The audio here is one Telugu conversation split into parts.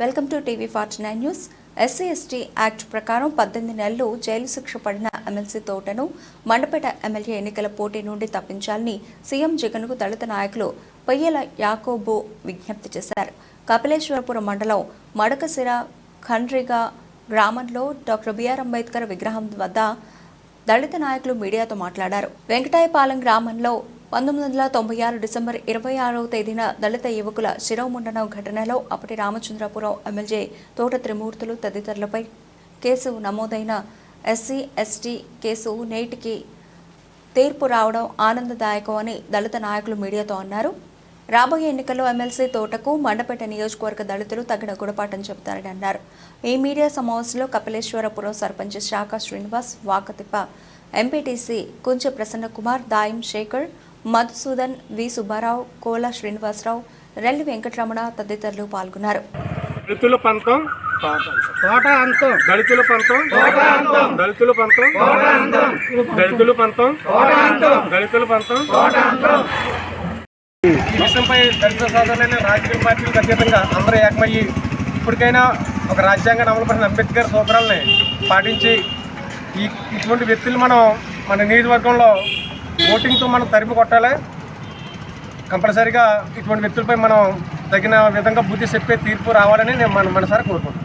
Welcome to TV forty nine news. SC ST act ప్రకారం పద్దెనిమిది నెలలు జైలు శిక్ష పడిన ఎమ్మెల్సీ తోటను మండపేట ఎమ్మెల్యే ఎన్నికల పోటీ నుండి తప్పించాలని సీఎం జగన్కు దళిత నాయకులు పొయ్యల యాకోబు విజ్ఞప్తి చేశారు. కపిలేశ్వరపురం మండలం మడకసిర ఖండ్రిగా గ్రామంలో డాక్టర్ బిఆర్ అంబేద్కర్ విగ్రహం వద్ద దళిత నాయకులు మీడియాతో మాట్లాడారు. వెంకటాయపాలెం గ్రామంలో పంతొమ్మిది వందల తొంభై ఆరు డిసెంబర్ ఇరవై ఆరవ తేదీన దళిత యువకుల శిరోముండనం ఘటనలో అప్పటి రామచంద్రపురం ఎమ్మెల్యే తోట త్రిమూర్తులు తదితరులపై కేసు నమోదైన ఎస్సీ ఎస్టీ కేసు నేటికి తీర్పు రావడం ఆనందదాయకం అని దళిత నాయకులు మీడియాతో అన్నారు. రాబోయే ఎన్నికల్లో ఎమ్మెల్సీ తోటకు మండపేట నియోజకవర్గ దళితులు తగిన గుణపాఠం చెబుతారని అన్నారు. ఈ మీడియా సమావేశంలో కపిలేశ్వరపురం సర్పంచ్ శాఖ శ్రీనివాస్ వాకతిప్ప ఎంపీటీసీ కుంచె ప్రసన్న కుమార్ దాయం శేఖర్ మధుసూదన్ వి. సుబ్బారావు కోల శ్రీనివాసరావు రెల్లి వెంకటరమణ తదితరులు పాల్గొన్నారు. దళితుల పంతం కోట అంతం దళితుల పంతం దళితుల పంతం దళితుల పంతం దళితుల పంతం విషయంపై దళిత సోదరులైన రాజకీయ పార్టీలకు అతీతంగా అందరూ ఏకమయ్యి ఇప్పటికైనా ఒక రాజ్యాంగాన్ని అమలుపరిచిన అంబేద్కర్ సూత్రాలని పాటించి ఈ ఇటువంటి వ్యక్తులు మనం మన నియోజకవర్గంలో ఓటింగ్తో మనం తరిమి కొట్టాలి. కంపల్సరీగా ఇటువంటి వ్యక్తులపై మనం తగిన విధంగా బుద్ధి చెప్పే తీర్పు రావాలని నేను మన మనసారి కోరుకుంటున్నాను.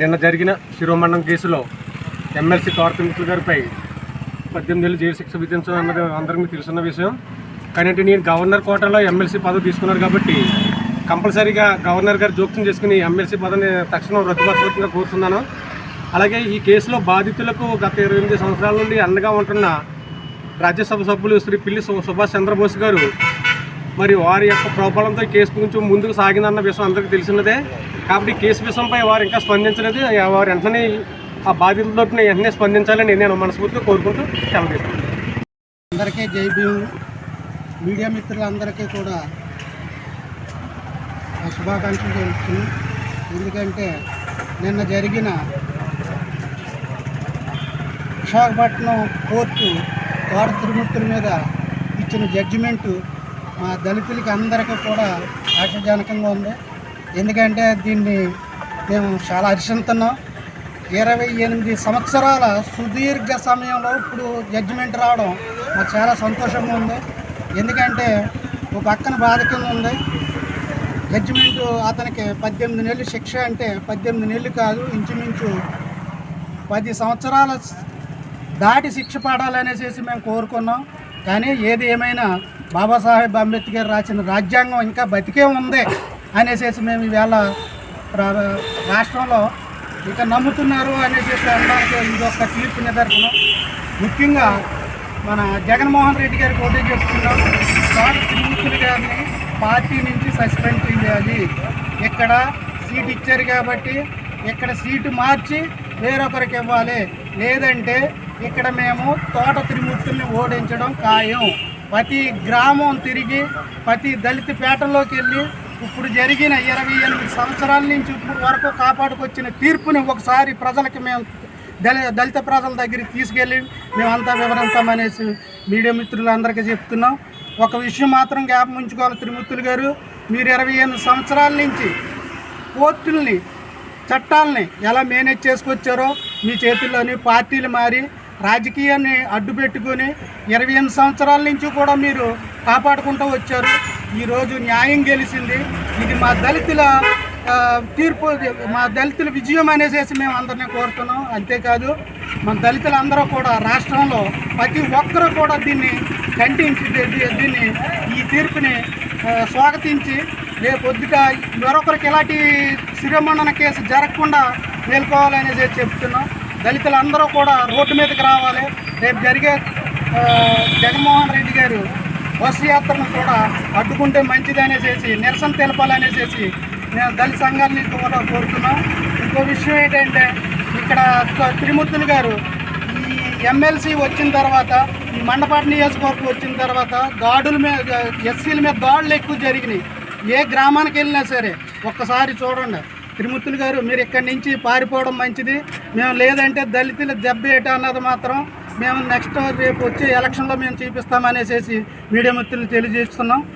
నిన్న జరిగిన శిరోమండం కేసులో ఎమ్మెల్సీ కార్తమిత్రుల గారిపై పద్దెనిమిది ఏళ్ళు జైలు శిక్ష విధించడం అన్నది అందరికీ తెలుసున్న విషయం. కానీ నేను గవర్నర్ కోటాలో ఎమ్మెల్సీ పదవి తీసుకున్నారు కాబట్టి కంపల్సరీగా గవర్నర్ గారు జోక్యం చేసుకుని ఎమ్మెల్సీ పదవిని తక్షణం రద్దుపరచవలసిందిగా కోరుతున్నాను. అలాగే ఈ కేసులో బాధితులకు గత ఇరవై ఎనిమిది సంవత్సరాల నుండి అండగా ఉంటున్న రాజ్యసభ సభ్యులు శ్రీ పిల్లి సు- సుభాష్ చంద్రబోస్ గారు మరి వారి యొక్క ప్రోబలంతో కేసు కొంచెం ముందుకు సాగిందన్న విషయం అందరికీ తెలిసినదే. కాబట్టి కేసు విషయంపై వారు ఇంకా స్పందించలేదు. వారు వెంటనే ఆ బాధితులతో వెంటనే స్పందించాలని నేను మనస్ఫూర్తిగా కోరుకుంటూ సెలవు అందరికీ జై భీమ్. మీడియా మిత్రులందరికీ కూడా శుభాకాంక్షలు తెలుస్తుంది ఎందుకంటే నిన్న జరిగిన విశాఖపట్నం కోర్టు తోట తిరుమూర్తుల మీద ఇచ్చిన జడ్జిమెంటు మా దళితులకి అందరికీ కూడా ఆశాజనకంగా ఉంది. ఎందుకంటే దీన్ని మేము చాలా హర్షిస్తున్నాం ఇరవై ఎనిమిది సంవత్సరాల సుదీర్ఘ సమయంలో ఇప్పుడు జడ్జిమెంట్ రావడం మాకు చాలా సంతోషంగా ఉంది. ఎందుకంటే ఒక పక్కన బాధ కింద ఉంది. జడ్జిమెంట్ అతనికి పద్దెనిమిది నెలలు శిక్ష అంటే పద్దెనిమిది నెలలు కాదు ఇంచుమించు పది సంవత్సరాల దాటి శిక్ష పడాలనేసి మేము కోరుకున్నాం. కానీ ఏది ఏమైనా బాబాసాహెబ్ అంబేద్కర్ రాసిన రాజ్యాంగం ఇంకా బతికే ఉంది అనేసి మేము ఈవేళ రాష్ట్రంలో ఇక నమ్ముతున్నారు అనేసి అనడానికి ఇది ఒక తీర్పు నిదర్శనం. ముఖ్యంగా మన జగన్మోహన్ రెడ్డి గారికి పోటీ చేస్తున్నాం. సార్ త్రిమూర్తులు గారిని పార్టీ నుంచి సస్పెండ్ చేయాలి. ఇక్కడ సీట్ ఇచ్చారు కాబట్టి ఇక్కడ సీటు మార్చి వేరొకరికి ఇవ్వాలి. లేదంటే ఇక్కడ మేము తోట త్రిమూర్తుల్ని ఓడించడం ఖాయం. ప్రతి గ్రామం తిరిగి ప్రతి దళిత పేటలోకి వెళ్ళి ఇప్పుడు జరిగిన ఇరవై ఎనిమిది సంవత్సరాల నుంచి ఇప్పుడు వరకు కాపాడుకొచ్చిన తీర్పుని ఒకసారి ప్రజలకి మేము దళి దళిత ప్రజల దగ్గరికి తీసుకెళ్ళి మేమంతా వివరిస్తామనేసి మీడియా మిత్రులందరికీ చెప్తున్నాం. ఒక విషయం మాత్రం జ్ఞాపం ఉంచుకోవాలి త్రిమూర్తులు గారు. మీరు ఇరవై ఎనిమిది సంవత్సరాల నుంచి కోర్టుల్ని చట్టాలని ఎలా మేనేజ్ చేసుకొచ్చారో మీ చేతుల్లోని పార్టీలు మారి రాజకీయాన్ని అడ్డు పెట్టుకొని ఇరవై ఎనిమిది సంవత్సరాల నుంచి కూడా మీరు కాపాడుకుంటూ వచ్చారు. ఈరోజు న్యాయం గెలిచింది. ఇది మా దళితుల తీర్పు మా దళితుల విజయం అనేసి మేము అందరినీ కోరుతున్నాం. అంతేకాదు మన దళితులందరూ కూడా రాష్ట్రంలో ప్రతి ఒక్కరూ కూడా దీన్ని ఖండించి దీన్ని ఈ తీర్పుని స్వాగతించి రేపు పొద్దుట మరొకరికి ఇలాంటి శిరోమండన కేసు జరగకుండా మేల్కోవాలనేసి చెప్తున్నాం. దళితులందరూ కూడా రోడ్డు మీదకి రావాలి. రేపు జరిగే జగన్మోహన్ రెడ్డి గారు బస్సు యాత్రను కూడా అడ్డుకుంటే మంచిది అనేసి నిరసన తెలపాలనేసేసి నేను దళిత సంఘాన్ని కూడా కోరుతున్నాం. ఇంకో విషయం ఏంటంటే ఇక్కడ త్రిమూర్తులు గారు ఈ ఎమ్మెల్సీ వచ్చిన తర్వాత ఈ మండపాటి నియోజకవర్గం వచ్చిన తర్వాత దాడుల మీద ఎస్సీల మీద దాడులు ఎక్కువ జరిగినాయి. ఏ గ్రామానికి వెళ్ళినా సరే ఒక్కసారి చూడండి. త్రిమూర్తులు గారు మీరు ఇక్కడి నుంచి పారిపోవడం మంచిది. మేము లేదంటే దళితులు దెబ్బ ఏటన్నది మాత్రం మేము నెక్స్ట్ రేపు వచ్చే ఎలక్షన్లో మేము చూపిస్తామనేసి మీడియా మిత్రులు తెలియజేస్తున్నాం.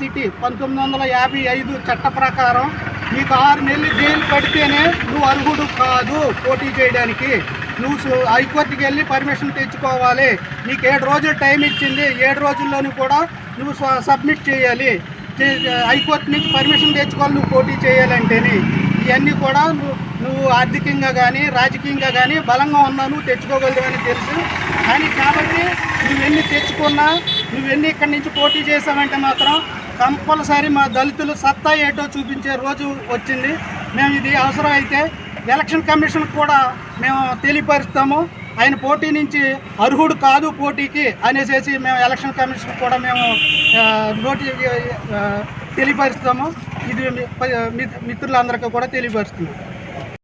సిటీ పంతొమ్మిది వందల యాభై ఐదు చట్ట ప్రకారం నీకు ఆరు నెలలు జైలు పడితేనే నువ్వు అర్హుడు కాదు పోటీ చేయడానికి. నువ్వు హైకోర్టుకి వెళ్ళి పర్మిషన్ తెచ్చుకోవాలి. నీకు ఏడు రోజులు టైం ఇచ్చింది. ఏడు రోజుల్లోనూ కూడా నువ్వు స- సబ్మిట్ చేయాలి. హైకోర్టు నుంచి పర్మిషన్ తెచ్చుకోవాలి నువ్వు పోటీ చేయాలంటేనే ఇవన్నీ కూడా నువ్వు నువ్వు ఆర్థికంగా కానీ రాజకీయంగా కానీ బలంగా ఉన్నావు నువ్వు తెచ్చుకోగలవని తెలుసు. కానీ కాబట్టి నువ్వెన్ని తెచ్చుకున్నా నువ్వెన్ని ఇక్కడి నుంచి పోటీ చేసావంటే మాత్రం కంపల్సరీ మా దళితులు సత్తా ఏటో చూపించే రోజు వచ్చింది. మేము ఇది అవసరం అయితే ఎలక్షన్ కమిషన్ కూడా మేము తెలియపరుస్తాము. ఆయన పోటీ నుంచి అర్హుడు కాదు పోటీకి అనేసి మేము ఎలక్షన్ కమిషన్ కూడా మేము నోటి తెలియపరుస్తాము. ఇది మిత్రులందరికీ కూడా తెలియపరుస్తున్నాం.